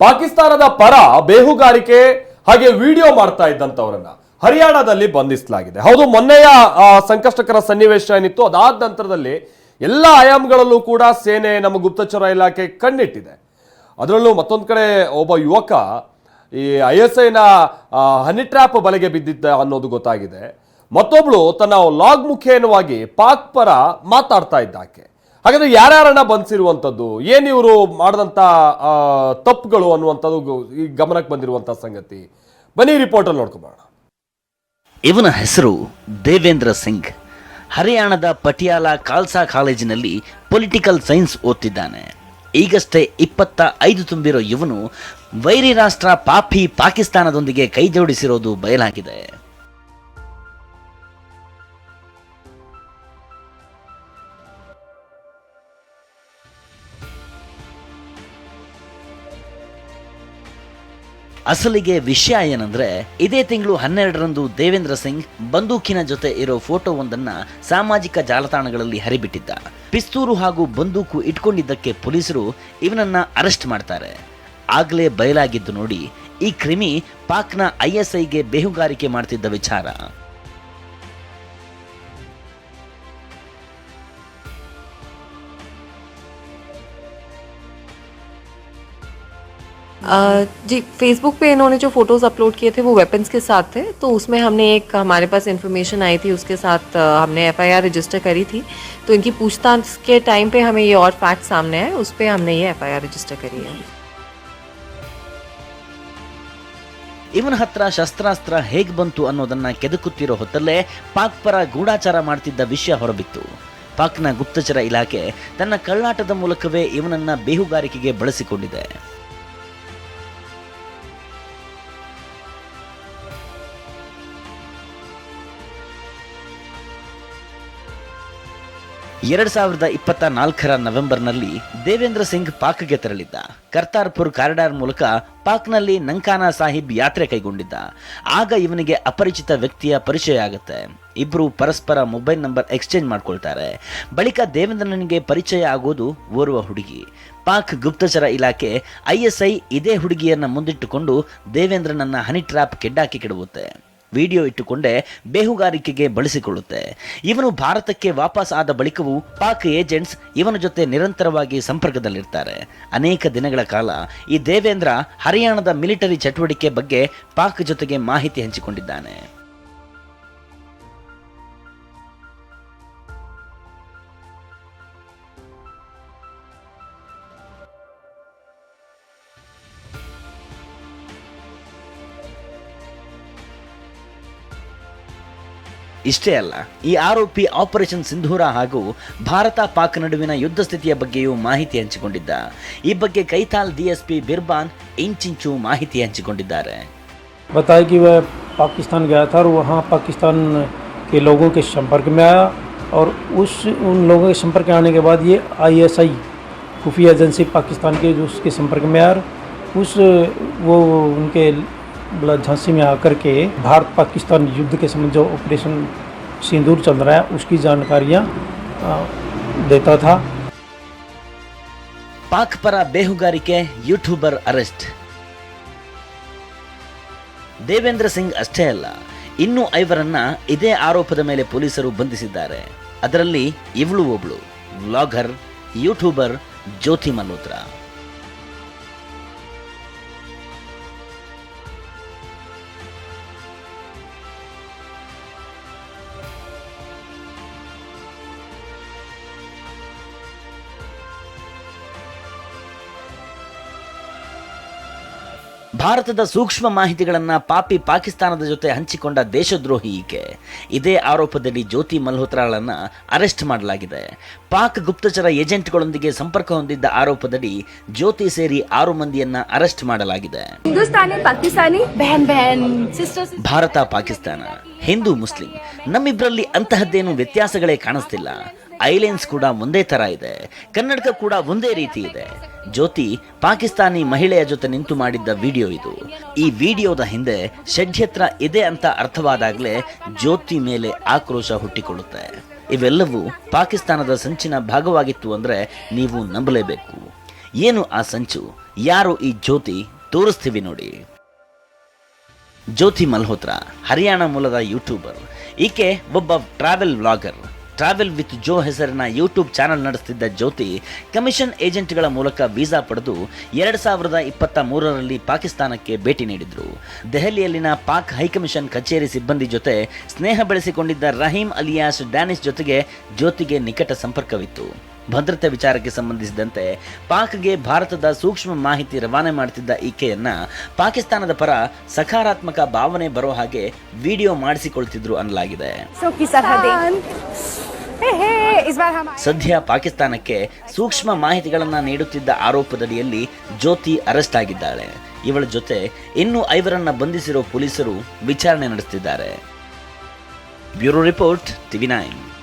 ಪಾಕಿಸ್ತಾನದ ಪರ ಬೇಹುಗಾರಿಕೆ ಹಾಗೆ ವಿಡಿಯೋ ಮಾಡ್ತಾ ಇದ್ದಂಥವರನ್ನ ಹರಿಯಾಣದಲ್ಲಿ ಬಂಧಿಸಲಾಗಿದೆ. ಹೌದು, ಮೊನ್ನೆಯ ಸಂಕಷ್ಟಕರ ಸನ್ನಿವೇಶ ಏನಿತ್ತು, ಅದಾದ ನಂತರದಲ್ಲಿ ಎಲ್ಲ ಆಯಾಮಗಳಲ್ಲೂ ಕೂಡ ಸೇನೆ ನಮ್ಮ ಗುಪ್ತಚರ ಇಲಾಖೆ ಕಣ್ಣಿಟ್ಟಿದೆ. ಅದರಲ್ಲೂ ಮತ್ತೊಂದು ಕಡೆ ಒಬ್ಬ ಯುವಕ ಈ ಐ ಎಸ್ ಐನ ಹನಿ ಟ್ರ್ಯಾಪ್ ಬಲೆಗೆ ಬಿದ್ದಿದ್ದ ಅನ್ನೋದು ಗೊತ್ತಾಗಿದೆ. ಮತ್ತೊಬ್ಳು ತನ್ನ ಲಾಗ್ ಮುಖೇನವಾಗಿ ಪಾಕ್ ಪರ ಮಾತಾಡ್ತಾ ಇದ್ದಾಕೆ. ಹಾಗಾದ್ರೆ ಯಾರ್ಯಾರನ್ನ ಬಂಧಿಸಿರುವಂಥದ್ದು? ಏನು ಇವರು ಮಾಡಿದಂಥ ತಪ್ಪುಗಳು ಅನ್ನುವಂಥದ್ದು ಈ ಗಮನಕ್ಕೆ ಬಂದಿರುವಂಥ ಸಂಗತಿ. ಬನ್ನಿ ರಿಪೋರ್ಟಲ್ಲಿ ನೋಡ್ಕೊಂಬೋಣ ಇವನ ಹೆಸರು ದೇವೇಂದ್ರ ಸಿಂಗ್. ಹರಿಯಾಣದ ಪಟಿಯಾಲ ಖಾಲ್ಸಾ ಕಾಲೇಜಿನಲ್ಲಿ ಪೊಲಿಟಿಕಲ್ ಸೈನ್ಸ್ ಓದ್ತಿದ್ದಾನೆ. ಈಗಷ್ಟೇ ಇಪ್ಪತ್ತ ಐದು ತುಂಬಿರೋ ಇವನು ವೈರಿ ರಾಷ್ಟ್ರ ಪಾಪಿ ಪಾಕಿಸ್ತಾನದೊಂದಿಗೆ ಕೈ ಜೋಡಿಸಿರೋದು ಬಯಲಾಗಿದೆ. ಅಸಲಿಗೆ ವಿಷಯ ಏನಂದ್ರೆ, ಇದೇ ತಿಂಗಳು ಹನ್ನೆರಡರಂದು ದೇವೇಂದ್ರ ಸಿಂಗ್ ಬಂದೂಕಿನ ಜೊತೆ ಇರೋ ಫೋಟೋವೊಂದನ್ನ ಸಾಮಾಜಿಕ ಜಾಲತಾಣಗಳಲ್ಲಿ ಹರಿಬಿಟ್ಟಿದ್ದ. ಪಿಸ್ತೂರು ಹಾಗೂ ಬಂದೂಕು ಇಟ್ಕೊಂಡಿದ್ದಕ್ಕೆ ಪೊಲೀಸರು ಇವನನ್ನ ಅರೆಸ್ಟ್ ಮಾಡ್ತಾರೆ. ಆಗ್ಲೇ ಬಯಲಾಗಿದ್ದು ನೋಡಿ, ಈ ಕ್ರಿಮಿ ಪಾಕ್ನ ಐಎಸ್ಐಗೆ ಬೇಹುಗಾರಿಕೆ ಮಾಡ್ತಿದ್ದ ವಿಚಾರ. जी फेसबुक पे इन्होंने जो फोटोज़ अपलोड किए थे वो वेपन्स के साथ थे तो उसमें हमने एक हमारे पास इन्फॉर्मेशन आई थी उसके साथ अ, हमने एफआईआर रजिस्टर करी थी तो इनकी पूछताछ के टाइम पे हमें ये और फैक्ट सामने आए उस पर हमने ये एफआईआर रजिस्टर करी है ಇವನ ಹತ್ರ ಶಸ್ತ್ರಾಸ್ತ್ರ ಹೇಗ್ ಬಂತು ಅನ್ನೋದನ್ನ ಕೆದಕುತ್ತಿರೋ ಹೊತ್ತಲ್ಲೇ ಪಾಕ್ ಪರ ಗೂಢಾಚಾರ ಮಾಡ್ತಿದ್ದ ವಿಷಯ ಹೊರಬಿತ್ತು ಪಾಕ್ನ ಗುಪ್ತಚರ ಇಲಾಖೆ ತನ್ನ ಕಳ್ಳಾಟದ ಮೂಲಕವೇ ಇವನನ್ನ ಬೇಹುಗಾರಿಕೆಗೆ ಬಳಸಿಕೊಂಡಿದೆ ಎರಡ್ ಸಾವಿರದ ಇಪ್ಪತ್ತ ನಾಲ್ಕರ ನವೆಂಬರ್ನಲ್ಲಿ ದೇವೇಂದ್ರ ಸಿಂಗ್ ಪಾಕ್ಗೆ ತೆರಳಿದ್ದ. ಕರ್ತಾರ್ಪುರ್ ಕಾರಿಡಾರ್ ಮೂಲಕ ಪಾಕ್ನಲ್ಲಿ ನಂಕಾನಾ ಸಾಹಿಬ್ ಯಾತ್ರೆ ಕೈಗೊಂಡಿದ್ದ. ಆಗ ಇವನಿಗೆ ಅಪರಿಚಿತ ವ್ಯಕ್ತಿಯ ಪರಿಚಯ ಆಗುತ್ತೆ. ಇಬ್ರು ಪರಸ್ಪರ ಮೊಬೈಲ್ ನಂಬರ್ ಎಕ್ಸ್ಚೇಂಜ್ ಮಾಡ್ಕೊಳ್ತಾರೆ. ಬಳಿಕ ದೇವೇಂದ್ರನಿಗೆ ಪರಿಚಯ ಆಗೋದು ಓರ್ವ ಹುಡುಗಿ. ಪಾಕ್ ಗುಪ್ತಚರ ಇಲಾಖೆ ಐಎಸ್ಐ ಇದೇ ಹುಡುಗಿಯನ್ನ ಮುಂದಿಟ್ಟುಕೊಂಡು ದೇವೇಂದ್ರನನ್ನ ಹನಿ ಟ್ರ್ಯಾಪ್ ಕೆಡ್ಡಾಕಿ ಕೆಡವುತ್ತೆ. ವಿಡಿಯೋ ಇಟ್ಟುಕೊಂಡೇ ಬೇಹುಗಾರಿಕೆಗೆ ಬಳಸಿಕೊಳ್ಳುತ್ತೆ. ಇವನು ಭಾರತಕ್ಕೆ ವಾಪಸ್ ಆದ ಬಳಿಕವೂ ಪಾಕ್ ಏಜೆಂಟ್ಸ್ ಇವನ ಜೊತೆ ನಿರಂತರವಾಗಿ ಸಂಪರ್ಕದಲ್ಲಿರ್ತಾರೆ. ಅನೇಕ ದಿನಗಳ ಕಾಲ ಈ ದೇವೇಂದ್ರ ಹರಿಯಾಣದ ಮಿಲಿಟರಿ ಚಟುವಟಿಕೆ ಬಗ್ಗೆ ಪಾಕ್ ಜೊತೆಗೆ ಮಾಹಿತಿ ಹಂಚಿಕೊಂಡಿದ್ದಾನೆ. ಇಷ್ಟೇ ಅಲ್ಲ ಈ ಆರೋಪಿ ಆಪರೇಷನ್ ಸಿಂಧೂರ ಹಾಗೂ ಭಾರತ ಪಾಕ್ ನಡುವಿನ ಯುದ್ಧ ಸ್ಥಿತಿಯ ಬಗ್ಗೆಯೂ ಮಾಹಿತಿ ಹಂಚಿಕೊಂಡಿದ್ದ ಈ ಬಗ್ಗೆ ಕೈತಾಲ್ ಡಿಎಸ್ಪಿ ಬಿರ್ಬಾನ್ ಇಂಚಿಂಚು ಮಾಹಿತಿ ಹಂಚಿಕೊಂಡಿದ್ದಾರೆ बताया कि वह पाकिस्तान गया था और वहाँ पाकिस्तान के लोगों के संपर्क में आया और उस उन लोगों के संपर्क में आने के बाद ये आईएसआई खुफिया एजेंसी पाकिस्तान के जो उसके संपर्क में आया और उस वो उनके मतलब झांसी में आकर के भारत पाकिस्तान युद्ध के संबंध जो ऑपरेशन सिंदूर चल रहा है उसकी जानकारियाँ अ, देता था ಪಾಕ್ ಪರ ಬೇಹುಗಾರಿಕೆ ಯೂಟ್ಯೂಬರ್ ಅರೆಸ್ಟ್ ದೇವೇಂದ್ರ ಸಿಂಗ್ ಅಷ್ಟೇ ಅಲ್ಲ ಇನ್ನೂ ಐವರನ್ನ ಇದೇ ಆರೋಪದ ಮೇಲೆ ಪೊಲೀಸರು ಬಂಧಿಸಿದ್ದಾರೆ ಅದರಲ್ಲಿ ಇವಳು ಒಬ್ಳು ವ್ಲಾಗರ್ ಯೂಟ್ಯೂಬರ್ ಜ್ಯೋತಿ ಮಲ್ಹೋತ್ರಾ ಭಾರತದ ಸೂಕ್ಷ್ಮ ಮಾಹಿತಿಗಳನ್ನು ಪಾಪಿ ಪಾಕಿಸ್ತಾನದ ಜೊತೆ ಹಂಚಿಕೊಂಡ ದೇಶದ್ರೋಹಿ ಈಕೆ. ಇದೇ ಆರೋಪದಲ್ಲಿ ಜ್ಯೋತಿ ಮಲ್ಹೋತ್ರಾಳನ್ನು ಅರೆಸ್ಟ್ ಮಾಡಲಾಗಿದೆ. ಪಾಕ್ ಗುಪ್ತಚರ ಏಜೆಂಟ್ಗಳೊಂದಿಗೆ ಸಂಪರ್ಕ ಹೊಂದಿದ್ದ ಆರೋಪದಲ್ಲಿ ಜ್ಯೋತಿ ಸೇರಿ ಆರು ಮಂದಿಯನ್ನ ಅರೆಸ್ಟ್ ಮಾಡಲಾಗಿದೆ. ಭಾರತ ಪಾಕಿಸ್ತಾನ. ಹಿಂದೂ ಮುಸ್ಲಿಂ. ನಮ್ಮಿಬ್ಬರಲ್ಲಿ ಅಂತಹದ್ದೇನು ವ್ಯತ್ಯಾಸಗಳೇ ಕಾಣಿಸ್ತಿಲ್ಲ. ಐಲೆನ್ಸ್ ಕೂಡ ಒಂದೇ ತರ ಇದೆ. ಕನ್ನಡಕ ಕೂಡ ಒಂದೇ ರೀತಿ ಇದೆ. ಜ್ಯೋತಿ, ಪಾಕಿಸ್ತಾನಿ ಮಹಿಳೆಯ ಜೊತೆ ನಿಂತು ಮಾಡಿದ್ದ ವಿಡಿಯೋ ಇದು. ಈ ವಿಡಿಯೋದ ಹಿಂದೆ ಷಡ್ಯತ್ರ ಇದೆ ಅಂತ ಅರ್ಥವಾದಾಗಲೇ ಜ್ಯೋತಿ ಮೇಲೆ ಆಕ್ರೋಶ ಹುಟ್ಟಿಕೊಳ್ಳುತ್ತೆ. ಇವೆಲ್ಲವೂ ಪಾಕಿಸ್ತಾನದ ಸಂಚಿನ ಭಾಗವಾಗಿತ್ತು ಅಂದ್ರೆ ನೀವು ನಂಬಲೇಬೇಕು. ಏನು ಆ ಸಂಚು? ಯಾರು ಈ ಜ್ಯೋತಿ? ತೋರಿಸ್ತೀವಿ ನೋಡಿ. ಜ್ಯೋತಿ ಮಲ್ಹೋತ್ರಾ, ಹರಿಯಾಣ ಮೂಲದ ಯೂಟ್ಯೂಬರ್. ಈಕೆ ಒಬ್ಬ travel vlogger. Travel with Jo ಹೆಸರಿನ ಯೂಟ್ಯೂಬ್ ಚಾನೆಲ್ ನಡೆಸುತ್ತಿದ್ದ ಜ್ಯೋತಿ ಕಮಿಷನ್ ಏಜೆಂಟ್ಗಳ ಮೂಲಕ ವೀಸಾ ಪಡೆದು ಎರಡು ಸಾವಿರದ ಇಪ್ಪತ್ತ ಮೂರರಲ್ಲಿ ಪಾಕಿಸ್ತಾನಕ್ಕೆ ಭೇಟಿ ನೀಡಿದ್ರು. ದೆಹಲಿಯಲ್ಲಿನ ಪಾಕ್ ಹೈಕಮಿಷನ್ ಕಚೇರಿ ಸಿಬ್ಬಂದಿ ಜೊತೆ ಸ್ನೇಹ ಬೆಳೆಸಿಕೊಂಡಿದ್ದ ರಹೀಂ ಅಲಿಯಾಸ್ ಡ್ಯಾನಿಶ್ ಜೊತೆಗೆ ಜ್ಯೋತಿಗೆ ನಿಕಟ ಸಂಪರ್ಕವಿತ್ತು. ಭದ್ರತೆ ವಿಚಾರಕ್ಕೆ ಸಂಬಂಧಿಸಿದಂತೆ ಪಾಕ್ಗೆ ಭಾರತದ ಸೂಕ್ಷ್ಮ ಮಾಹಿತಿ ರವಾನೆ ಮಾಡುತ್ತಿದ್ದ ಈಕೆಯನ್ನ ಪಾಕಿಸ್ತಾನದ ಪರ ಸಕಾರಾತ್ಮಕ ಭಾವನೆ ಬರೋ ಹಾಗೆ ವಿಡಿಯೋ ಮಾಡಿಸಿಕೊಳ್ತಿದ್ರು ಅನ್ನಲಾಗಿದೆ. ಸದ್ಯ ಪಾಕಿಸ್ತಾನಕ್ಕೆ ಸೂಕ್ಷ್ಮ ಮಾಹಿತಿಗಳನ್ನು ನೀಡುತ್ತಿದ್ದ ಆರೋಪದಡಿಯಲ್ಲಿ ಜ್ಯೋತಿ ಅರೆಸ್ಟ್ ಆಗಿದ್ದಾಳೆ. ಇವಳ ಜೊತೆ ಇನ್ನೂ ಐವರನ್ನ ಬಂಧಿಸಿರುವ ಪೊಲೀಸರು ವಿಚಾರಣೆ ನಡೆಸುತ್ತಿದ್ದಾರೆ ಬ್ಯೂರೋ ರಿಪೋರ್ಟ್ ಟಿವಿ ನೈನ್.